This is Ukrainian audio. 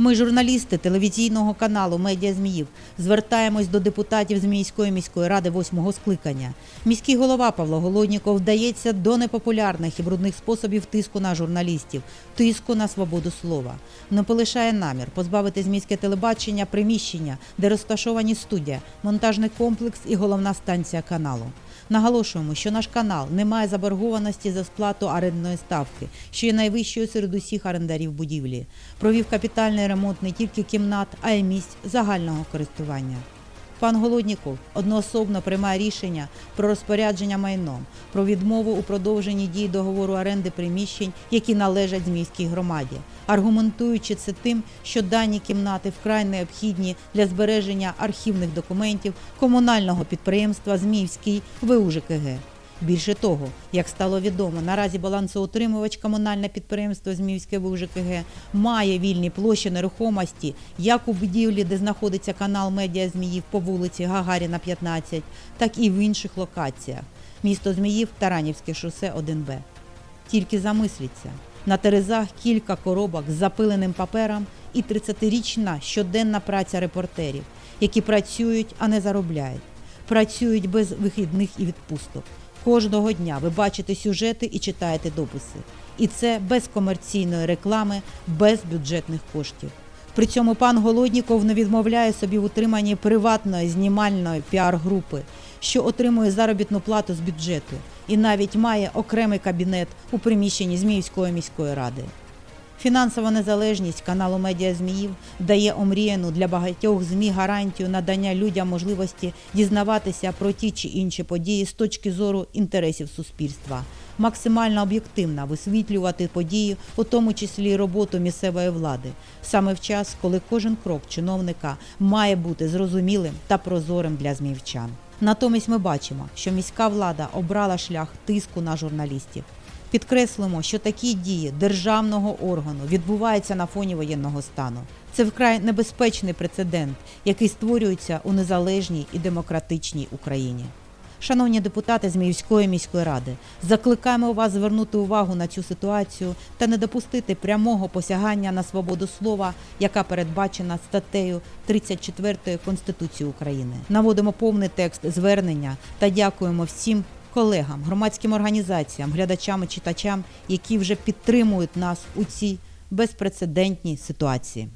Ми, журналісти телевізійного каналу Медіа Зміїв, звертаємось до депутатів Зміївської міської ради восьмого скликання. Міський голова Павло Голодніков вдається до непопулярних і брудних способів тиску на журналістів, тиску на свободу слова. Не полишає намір позбавити зміське телебачення приміщення, де розташовані студія, монтажний комплекс і головна станція каналу. Наголошуємо, що наш канал не має заборгованості за сплату орендної ставки, що є найвищою серед усіх орендарів будівлі. Провів капітальний ремонт не тільки кімнат, а й місць загального користування. Пан Голодніков одноособно приймає рішення про розпорядження майном, про відмову у продовженні дії договору оренди приміщень, які належать Зміївській громаді, аргументуючи це тим, що дані кімнати вкрай необхідні для збереження архівних документів комунального підприємства Зміївський ВУЖКГ. Більше того, як стало відомо, наразі балансоутримувач комунальне підприємство Зміївське ВУЖКГ має вільні площі нерухомості як у будівлі, де знаходиться канал Медіа Зміїв по вулиці Гагаріна, 15, так і в інших локаціях. Місто Зміїв, Таранівське шосе 1Б. Тільки замисліться, на терезах кілька коробок з запиленим папером і 30-річна щоденна праця репортерів, які працюють, а не заробляють, працюють без вихідних і відпусток. Кожного дня ви бачите сюжети і читаєте дописи. І це без комерційної реклами, без бюджетних коштів. При цьому пан Голодніков не відмовляє собі в утриманні приватної знімальної піар-групи, що отримує заробітну плату з бюджету, і навіть має окремий кабінет у приміщенні Зміївської міської ради. Фінансова незалежність каналу Медіа Зміїв дає омріяну для багатьох ЗМІ гарантію надання людям можливості дізнаватися про ті чи інші події з точки зору інтересів суспільства, максимально об'єктивно висвітлювати події, у тому числі роботу місцевої влади, саме в час, коли кожен крок чиновника має бути зрозумілим та прозорим для зміївчан. Натомість ми бачимо, що міська влада обрала шлях тиску на журналістів. Підкреслимо, що такі дії державного органу відбуваються на фоні воєнного стану. Це вкрай небезпечний прецедент, який створюється у незалежній і демократичній Україні. Шановні депутати Зміївської міської ради, закликаємо вас звернути увагу на цю ситуацію та не допустити прямого посягання на свободу слова, яка передбачена статтею 34 Конституції України. Наводимо повний текст звернення та дякуємо всім колегам, громадським організаціям, глядачам і читачам, які вже підтримують нас у цій безпрецедентній ситуації.